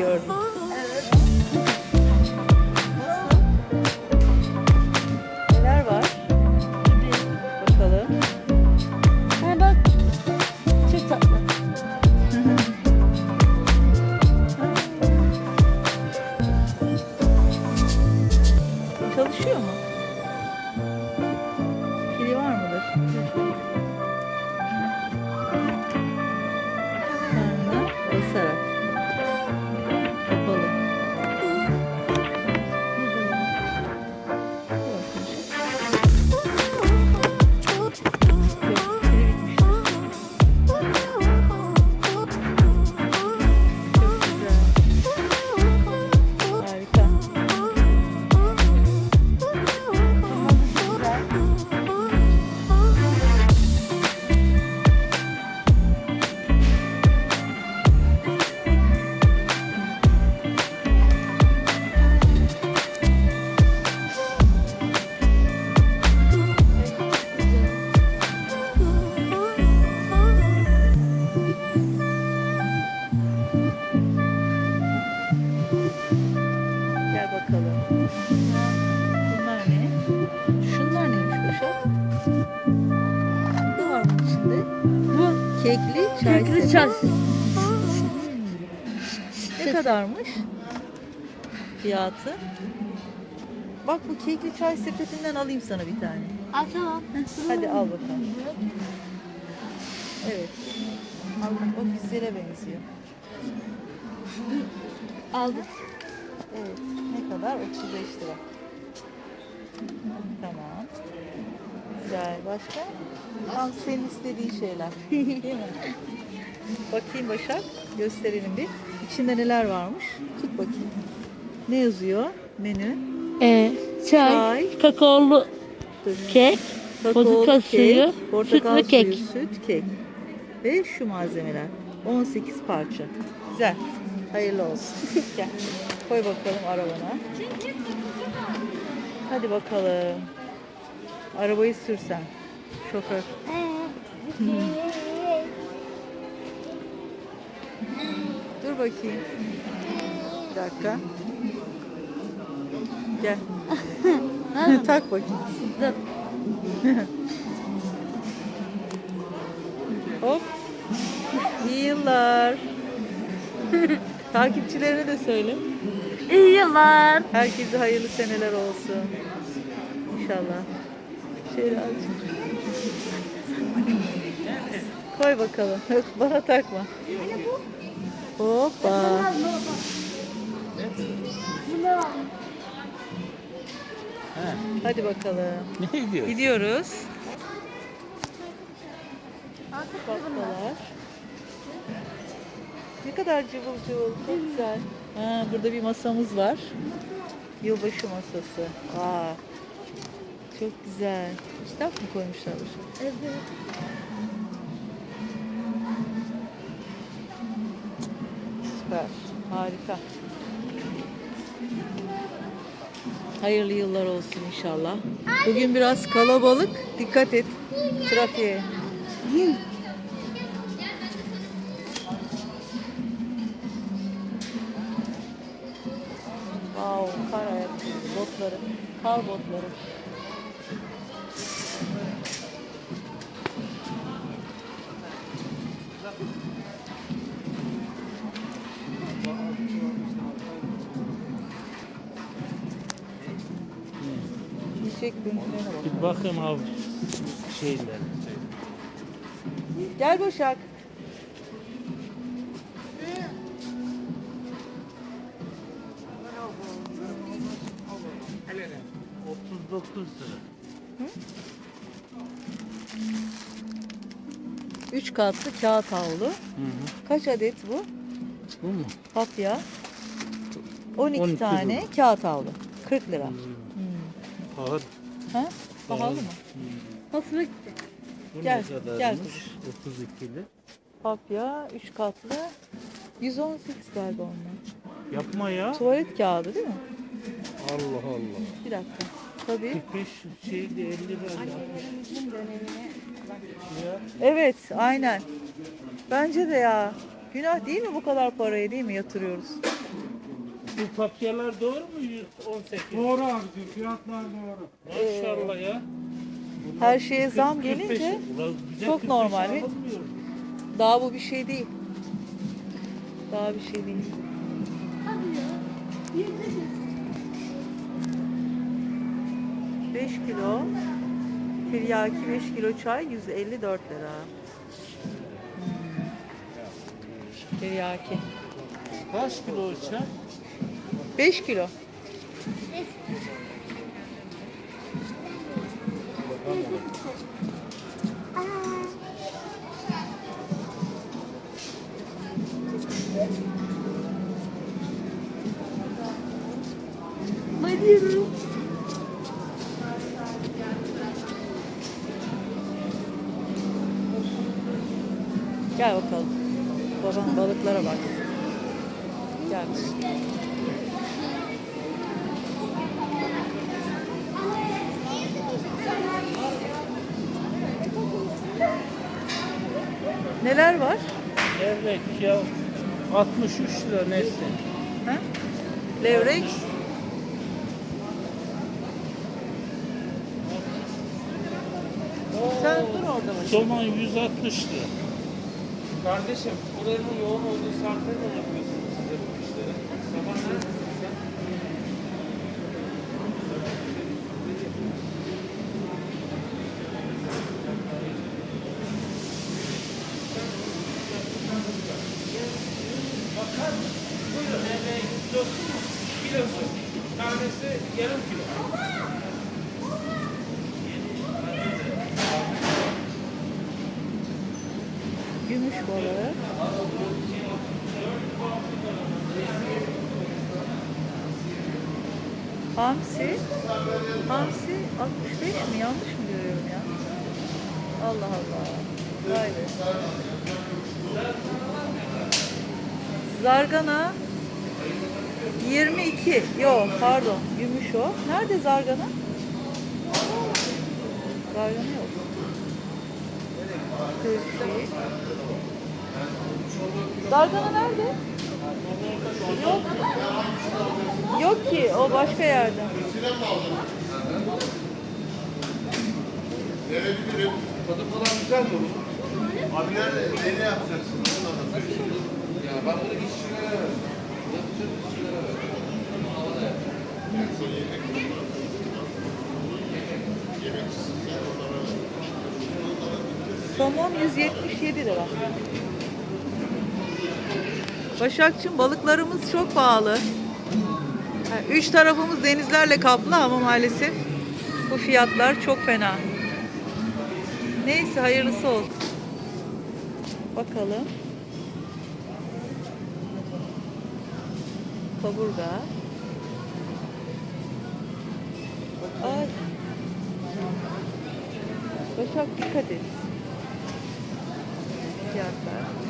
yapıyor. Ne kadarmış? Fiyatı. Bak bu kekli çay sepetinden alayım sana bir tane. Aa tamam. Hadi al bakalım. Evet. Al bak o güzele benziyor. Aldım. Evet. Ne kadar? 35 lira. Tamam. Güzel. Başka? Tam senin istediğin şeyler. Değil mi? Bakayım Başak. Gösterelim bir. İçinde neler varmış? Tut bakayım. Ne yazıyor? Menü. Ee, çay, Çay. kakaolu kek, portakal suyu, portakal süt ve kek. suyu, süt, kek. Ve şu malzemeler. 18 parça. Güzel. Hayırlı olsun. Gel. Koy bakalım arabana. Hadi bakalım. Arabayı sürsen. Şoför. Dur bakayım. Bir dakika. Gel. tak bakayım. Hop. İyi yıllar. Takipçilerine de söyle. İyi yıllar. Herkese hayırlı seneler olsun. İnşallah. Şöyle azıcık. Koy bakalım. Bana takma. Hoppa. Hadi bakalım. Ne gidiyor? Gidiyoruz. Bakkalar. Ne kadar cıvıl cıvıl. Çok güzel. Ha, burada bir masamız var. Yılbaşı masası. Aa, çok güzel. Kitap mı koymuşlar? Evet. Süper. Harika. Hayırlı yıllar olsun inşallah. Bugün biraz kalabalık. Dikkat et trafiğe. Wow, kar ayakkabı, botları, kar botları. Bölümlerine bak. Bir bakın abi şeyler. Gel Başak. Hele 39 lira. Üç katlı kağıt havlu. Hı hı. Kaç adet bu? Bu mu? Papya. 12, 12 tane lira. kağıt havlu. 40 lira. Hı. Hmm. Pahalı. Ha? Pahalı mı? Hoşuma gitti. Bu Gel, ne kadarmış? gel 32'li. Papya 3 katlı. 118 galiba onlar. Yapma ya. Tuvalet kağıdı değil mi? Allah Allah. Bir dakika. Tabii. 45 şeydi 50 lira. Ya. Evet, aynen. Bence de ya. Günah değil mi bu kadar parayı değil mi yatırıyoruz? Bu papyalar doğru mu? 118. Doğru abicim fiyatlar doğru. Maşallah ya. Her şeye zam 45 gelince Ulan çok 45 normal. alınmıyor. daha bu bir şey değil. Daha bir şey değil. Beş kilo tiryaki 5 kilo çay 154 lira. Hmm. Tiryaki. Kaç kilo uçak? 5 kilo. Bayılıyorum. Gel bakalım. Baban balıklara bak. Gel. Neler var? Evet ya 63 lira neyse. Ha? Levrek. Sen dur orada bak. Somon 160 lira. Kardeşim buranın yoğun olduğu saatte ne yapıyorsunuz size bu işleri? Sabah neredesin sen? Bakar Buyurun emeği kilosu mu? Kilosu. Tanesi yarım kilo. Gümüş balığı. Hamsi. Hamsi 65 mi? Yanlış mı görüyorum ya? Allah Allah. Vay be. Zargana 22. Yok pardon. Gümüş o. Nerede zargana? Zargana yok. Kırşik. Zargana nerede? Yok. Yok ki o başka yerde. Tadı falan güzel mi? Abi nerede? Neyle yapacaksın? Ya ben bunu. Yapacak işçilere verdim. Somon 177 lira. Başakçım balıklarımız çok pahalı. Ha, Üç tarafımız denizlerle kaplı ama maalesef bu fiyatlar çok fena. Neyse hayırlısı olsun. Bakalım. Kaburga. Ay. Başak dikkat et. Fiyatlar.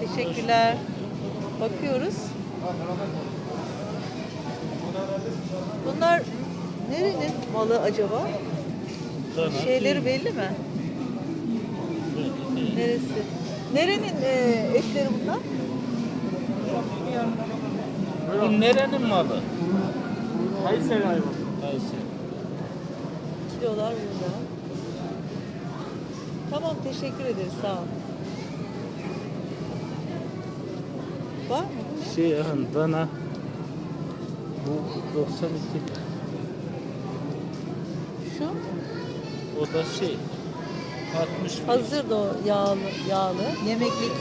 Teşekkürler. Bakıyoruz. Bunlar nerenin malı acaba? Şeyleri belli mi? Neresi? Nerenin e, etleri bunlar? Bu nerenin malı? Kayseri hayvan. Kayseri. Kilolar burada. Tamam teşekkür ederiz sağ ol. Var mı? Şey dana. Bu 92. Şu O da şey 60 hazır da o yağlı, yağlı. Yemeklik.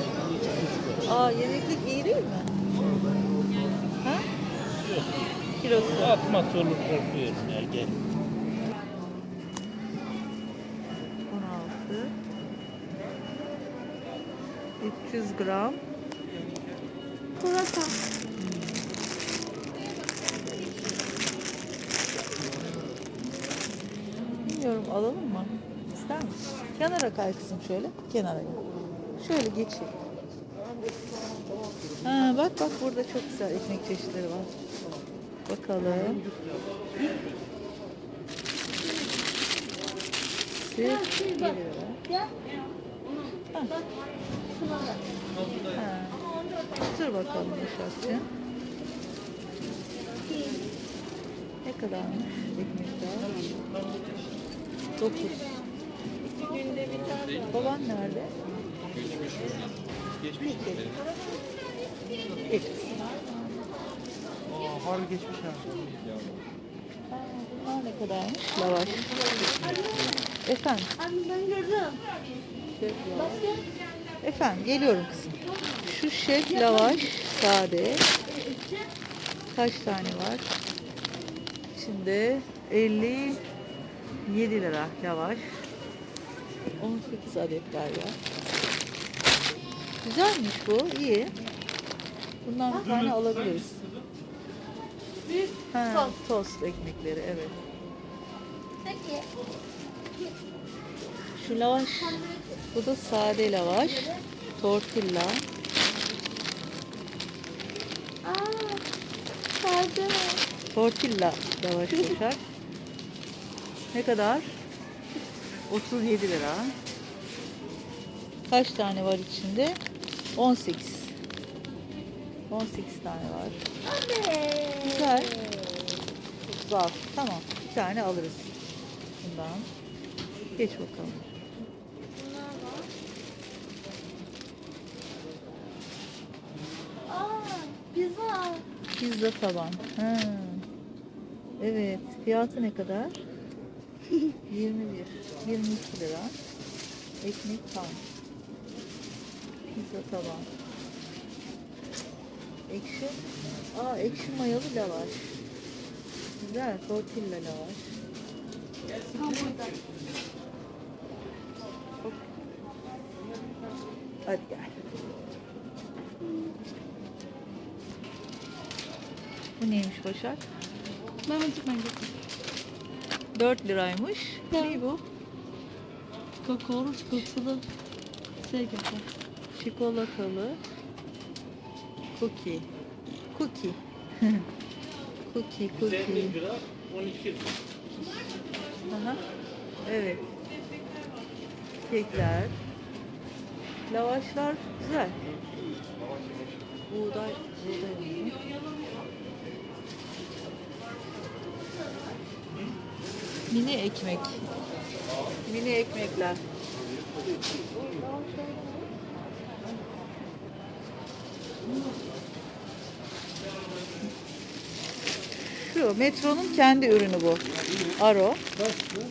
Aa yemeklik iyi değil mi? Ha? Kilosu. Atma olur korkuyorum ya gel. 16 300 gram Bilmiyorum alalım mı? İster misin? Kenara kay kızım şöyle. Kenara gel. Şöyle geçeyim. Ha, bak bak burada çok güzel ekmek çeşitleri var. Bakalım. Sırf 1 lira. Ya. Ha. Ha. Dur bakalım Başakçığım. Ne kadarmış ekmekler? 9. İki günde bir tane. Olan nerede? Geçmiş. Geçmiş. Aa, harbi geçmiş ha. Bunlar ne kadarmış? Lavaş. Efendim? Abi ben gördüm. Efendim geliyorum kızım. Şu şef lavaş sade. Kaç tane var? Şimdi 50 7 lira lavaş. 18 adet galiba. Güzelmiş bu. iyi. Bundan bir tane alabiliriz. Büyük Ha, tost. tost ekmekleri evet. Peki. Şu lavaş. Bu da sade lavaş. Tortilla. Aa, sade. Tortilla lavaş koşar. Ne kadar? 37 lira. Kaç tane var içinde? 18. 18 tane var. Anne. Güzel. Zaf. Tamam. Bir tane alırız. Bundan. Geç bakalım. Bunlar var. Aa, pizza. Pizza taban. Ha. Evet. Fiyatı ne kadar? 21. 22 lira. Ekmek tam. Pizza taban. Ekşi. Aa ekşi mayalı lavaş. Güzel. Tortilla lavaş. Hadi gel. Bu neymiş Başak? Ben getirdim. 4 liraymış. Ne bu? Kakaolu çikolatalı şey. Çikolatalı cookie. Cookie. cookie, cookie. 50 lira, 12 lira. Aha. Evet. Kekler. Lavaşlar güzel. Buğday, buğday Mini ekmek. Mini ekmekler. Şu Metro'nun kendi ürünü bu. Aro.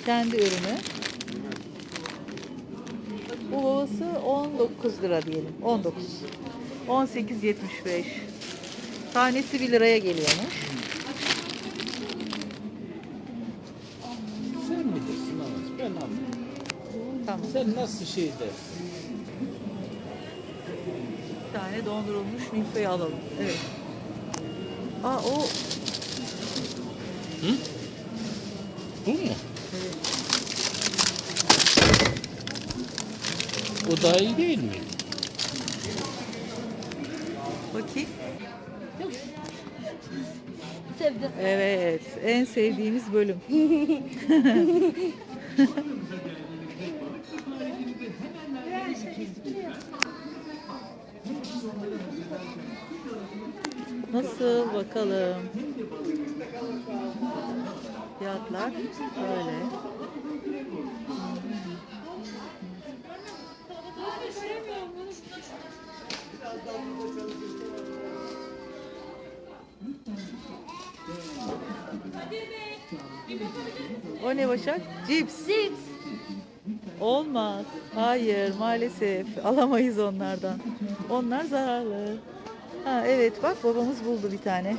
Kendi ürünü. Bu babası 19 lira diyelim. 19. 18.75. Tanesi 1 liraya geliyormuş. Nasıl şey dersin? Bir tane dondurulmuş milföyü alalım. Evet. Aa o Bu mu? evet. O daha iyi değil mi? Bakayım. Sevdim. Evet. En sevdiğimiz bölüm. Nasıl bakalım? Fiyatlar böyle. O ne Başak? Cips. Cips. Olmaz. Hayır maalesef alamayız onlardan. Onlar zararlı. Ha evet bak babamız buldu bir tane.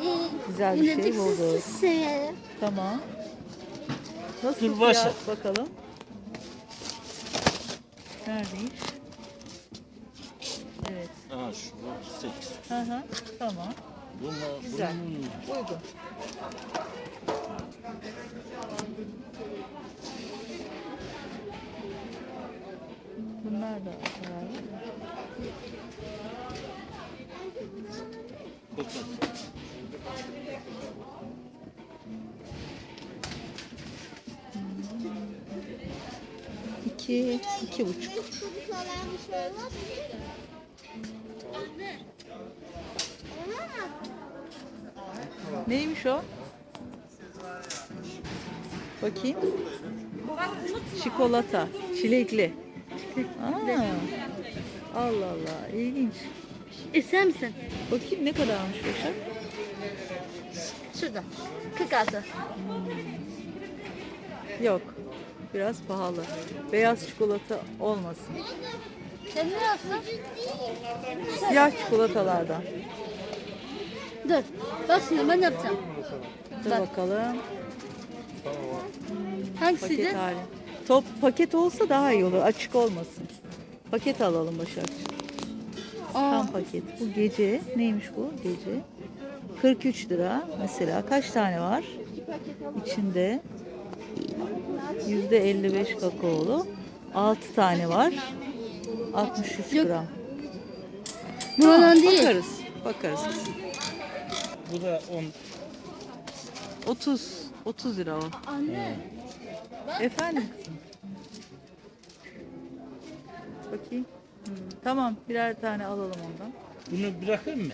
Güzel bir şey buldu. Tamam. Nasıl Dur başla. fiyat bakalım. Neredeymiş? Evet. Ha şu 8. Hı hı. Tamam. Bunlar, Güzel. bunun Uygun. İki, iki buçuk. Neymiş o? Bakayım. Çikolata, çilekli. Aa, Allah Allah, ilginç. İster misin? Bakayım ne kadarmış Başak? Şurada. 46. Yok, biraz pahalı. Beyaz çikolata olmasın. Sen ne yapsın? Siyah çikolatalardan. Dur. Bak şimdi ben yapacağım. Dur Bak. bakalım. Hangisiydi? Paket hali. Top paket olsa daha iyi olur. Açık olmasın. Paket alalım Başakçığım. Aa, Tam paket. Bu gece neymiş bu gece? 43 lira mesela. Kaç tane var? İçinde 55 kakaolu. 6 tane var. 63 Yok. gram. buradan Tamam, değil. Bakarız. Bakarız. Bu da 10. 30 30 lira o. Anne. Efendim? Bakayım. Hmm, Tamam birer tane alalım ondan. Bunu bırakayım mı?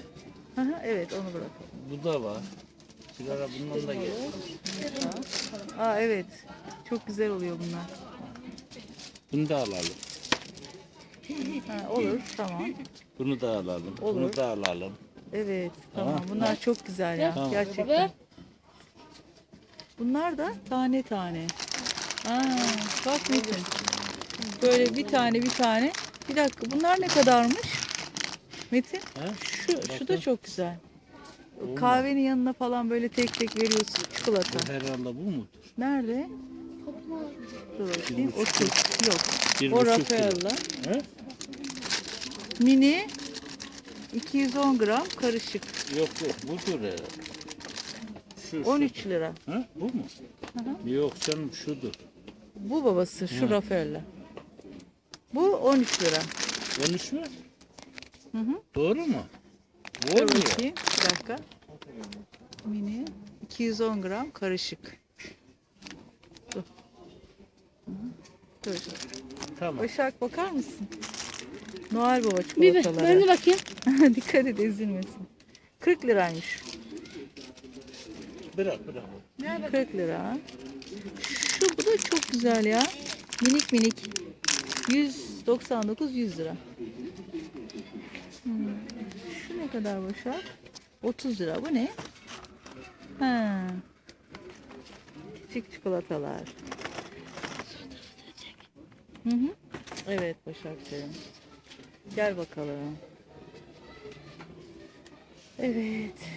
Evet onu bırakalım. Bu da var. Sigara bundan da gel. Aa evet. Çok güzel oluyor bunlar. Bunu da alalım. Ha, olur tamam. Bunu da alalım. Olur. Bunu da alalım. Evet tamam. Tamam. Bunlar çok güzel ya. Tamam. Gerçekten. Bunlar da tane tane. Aa, bak Metin. Böyle bir tane bir tane. Bir dakika bunlar ne kadarmış? Metin Ha? şu, şu da Bakın. çok güzel. Kahvenin yanına falan böyle tek tek veriyorsun çikolata. Bu herhalde bu mudur? Nerede? Dur bakayım. 30. Yok. Bir O buçuk Raffaella. He? Mini 210 gram karışık. Yok yok budur herhalde. Şu, şu. 13 lira. Ha? Bu mu? Yok canım şudur. Bu babası şu Hı. Raffaella. Bu 13 lira. 13 mü? Hı hı. Doğru mu? Olmuyor. bakayım. Bir dakika. Mini 210 gram karışık. Dur. Tamam. Başak bakar mısın? Noel Baba Bir çikolataları. de bakayım. Dikkat et ezilmesin. 40 liraymış. Bırak bırak. 40 lira. Şu bu da çok güzel ya. Minik minik. 199 100 lira. Hmm. Şu ne kadar Başak? 30 lira. Bu ne? Ha. Küçük çikolatalar. Hı hı. Evet Başak'cığım. Gel bakalım. Evet.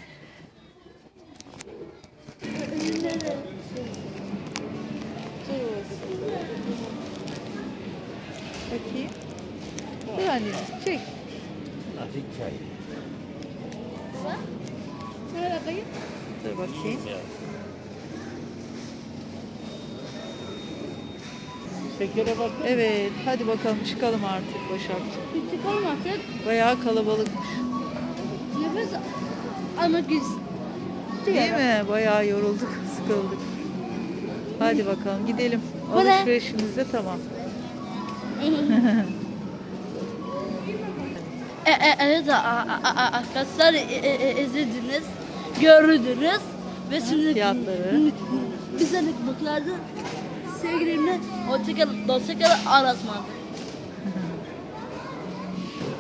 Şekere bak. Evet hadi bakalım çıkalım artık Başak'cığım. Küçük olmasın. Bayağı kalabalıkmış. Nefes almak istiyorum. Değil mi? Bayağı yorulduk, sıkıldık. Hadi bakalım gidelim. Bu ne? Alışverişimiz de tamam. E, e, evet a- a- a- arkadaşlar e, e, e, izlediniz, gördünüz ve şimdi fiyatları. güzellik o tekel, do tekel arasmadır.